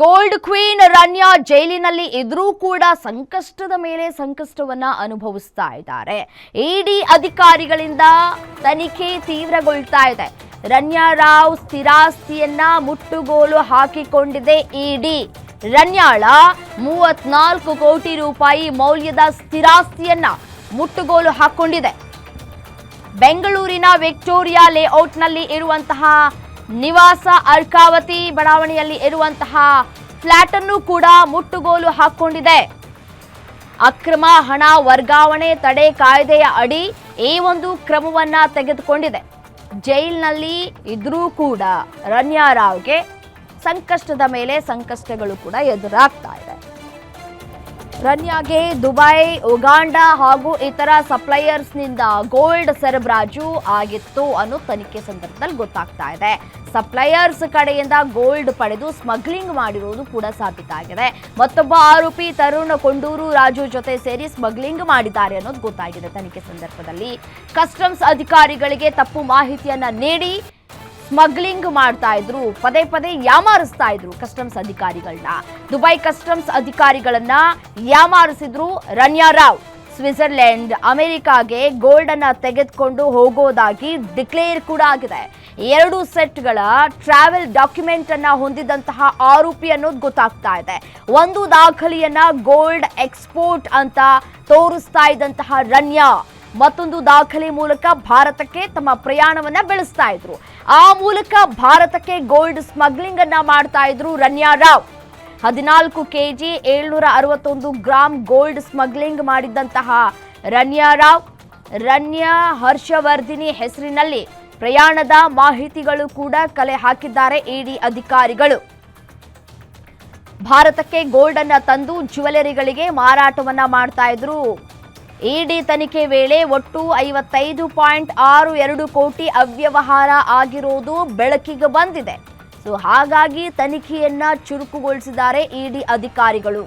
Gold queen Ranya ಜೈಲಿನಲ್ಲಿ ಇದ್ರೂ ಕೂಡ ಸಂಕಷ್ಟದ ಮೇಲೆ ಸಂಕಷ್ಟವನ್ನ ಅನುಭವಿಸ್ತಾ ಇದ್ದಾರೆ. ಇಡಿ ಅಧಿಕಾರಿಗಳಿಂದ ತನಿಖೆ ತೀವ್ರಗೊಳ್ತಾ ಇದೆ. ರನ್ಯಾ ರಾವ್ ಸ್ಥಿರಾಸ್ತಿಯನ್ನ ಮುಟ್ಟುಗೋಲು ಹಾಕಿಕೊಂಡಿದೆ ಇಡಿ. ರಣ್ಯಾಳ ಮೂವತ್ನಾಲ್ಕು ಕೋಟಿ ರೂಪಾಯಿ ಮೌಲ್ಯದ ಸ್ಥಿರಾಸ್ತಿಯನ್ನ ಮುಟ್ಟುಗೋಲು ಹಾಕೊಂಡಿದೆ. ಬೆಂಗಳೂರಿನ ವಿಕ್ಟೋರಿಯಾ ಲೇಔಟ್ನಲ್ಲಿ ಇರುವಂತಹ ನಿವಾಸ ಅರ್ಕಾವತಿ ಬಡಾವಣೆಯಲ್ಲಿ ಇರುವಂತಹ ಫ್ಲಾಟ್ ಅನ್ನು ಕೂಡ ಮುಟ್ಟುಗೋಲು ಹಾಕೊಂಡಿದೆ ಅಕ್ರಮ ಹಣ ವರ್ಗಾವಣೆ ತಡೆ ಕಾಯ್ದೆಯ ಅಡಿ ಈ ಒಂದು ಕ್ರಮವನ್ನ ತೆಗೆದುಕೊಂಡಿದೆ. ಜೈಲಿನಲ್ಲಿ ಇದ್ರೂ ಕೂಡ ರನ್ಯಾರಾವ್ಗೆ ಸಂಕಷ್ಟದ ಮೇಲೆ ಸಂಕಷ್ಟಗಳು ಕೂಡ ಎದುರಾಗ್ತಾ ಇದೆ. ರನ್ಯಾಗೆ ದುಬೈ, ಉಗಾಂಡ ಹಾಗೂ ಇತರ ಸಪ್ಲೈಯರ್ಸ್ನಿಂದ ಗೋಲ್ಡ್ ಸರಬರಾಜು ಆಗಿತ್ತು ಅನ್ನೋ ತನಿಖೆ ಸಂದರ್ಭದಲ್ಲಿ ಗೊತ್ತಾಗ್ತಾ ಇದೆ. ಸಪ್ಲೈಯರ್ಸ್ ಕಡೆಯಿಂದ ಗೋಲ್ಡ್ ಪಡೆದು ಸ್ಮಗ್ಲಿಂಗ್ ಮಾಡಿರುವುದು ಕೂಡ ಸಾಬೀತಾಗಿದೆ. ಮತ್ತೊಬ್ಬ ಆರೋಪಿ ತರುಣ್ ಕೊಂಡೂರು ರಾಜು ಜೊತೆ ಸೇರಿ ಸ್ಮಗ್ಲಿಂಗ್ ಮಾಡಿದ್ದಾರೆ ಅನ್ನೋದು ಗೊತ್ತಾಗಿದೆ ತನಿಖೆ ಸಂದರ್ಭದಲ್ಲಿ. ಕಸ್ಟಮ್ಸ್ ಅಧಿಕಾರಿಗಳಿಗೆ ತಪ್ಪು ಮಾಹಿತಿಯನ್ನ ನೀಡಿ ಸ್ಮಗ್ಲಿಂಗ್ ಮಾಡ್ತಾ ಇದ್ರು, ಪದೇ ಪದೇ ಯಾಮಾರಿಸ್ತಾ ಇದ್ರು ಕಸ್ಟಮ್ಸ್ ಅಧಿಕಾರಿಗಳನ್ನ ದುಬೈ ಕಸ್ಟಮ್ಸ್ ಅಧಿಕಾರಿಗಳನ್ನ ಯಾಮಾರಿಸಿದ್ರು ರನ್ಯಾ ರಾವ್. ಸ್ವಿಟ್ಜರ್ಲೆಂಡ್ ಅಮೆರಿಕಾಗೆ ಗೋಲ್ಡ್ ಅನ್ನ ತೆಗೆದುಕೊಂಡು ಹೋಗೋದಾಗಿ ಡಿಕ್ಲೇರ್ ಕೂಡ ಆಗಿದೆ. ಎರಡು ಸೆಟ್ಗಳ ಟ್ರಾವೆಲ್ ಡಾಕ್ಯುಮೆಂಟ್ ಅನ್ನ ಹೊಂದಿದಂತಹ ಆರೋಪಿ ಅನ್ನೋದು ಗೊತ್ತಾಗ್ತಾ ಇದೆ. ಒಂದು ದಾಖಲೆಯನ್ನ ಗೋಲ್ಡ್ ಎಕ್ಸ್ಪೋರ್ಟ್ ಅಂತ ತೋರಿಸ್ತಾ ಇದ್ದಂತಹ ರನ್ಯಾ ಮತ್ತೊಂದು ದಾಖಲೆ ಮೂಲಕ ಭಾರತಕ್ಕೆ ತಮ್ಮ ಪ್ರಯಾಣವನ್ನ ಬೆಳೆಸ್ತಾ ಇದ್ರು. ಆ ಮೂಲಕ ಭಾರತಕ್ಕೆ ಗೋಲ್ಡ್ ಸ್ಮಗ್ಲಿಂಗ್ ಅನ್ನ ಮಾಡ್ತಾ ಇದ್ರು ರನ್ಯಾ ರಾವ್. ಹದಿನಾಲ್ಕು ಕೆಜಿ ಏಳ್ನೂರ ಅರವತ್ತೊಂದು ಗ್ರಾಂ ಗೋಲ್ಡ್ ಸ್ಮಗ್ಲಿಂಗ್ ಮಾಡಿದ್ದಂತಹ ರನ್ಯಾ ರಾವ್, ರನ್ಯಾ ಹರ್ಷವರ್ಧಿನಿ ಹೆಸರಿನಲ್ಲಿ ಪ್ರಯಾಣದ ಮಾಹಿತಿಗಳು ಕೂಡ ಕಲೆ ಹಾಕಿದ್ದಾರೆ ಇಡಿ ಅಧಿಕಾರಿಗಳು. ಭಾರತಕ್ಕೆ ಗೋಲ್ಡ್ ಅನ್ನ ತಂದು ಜ್ಯುವೆಲರಿಗಳಿಗೆ ಮಾರಾಟವನ್ನ ಮಾಡ್ತಾ ಇದ್ರು ಇಡಿ ತನಿಖೆ ವೇಳೆ ಒಟ್ಟು ಐವತ್ತೈದು ಪಾಯಿಂಟ್ ಆರು ಎರಡು ಕೋಟಿ ಅವ್ಯವಹಾರ ಆಗಿರೋದು ಬೆಳಕಿಗೆ ಬಂದಿದೆ. ಸೊ ಹಾಗಾಗಿ ತನಿಖೆಯನ್ನ ಚುರುಕುಗೊಳಿಸಿದ್ದಾರೆ ಇಡಿ ಅಧಿಕಾರಿಗಳು.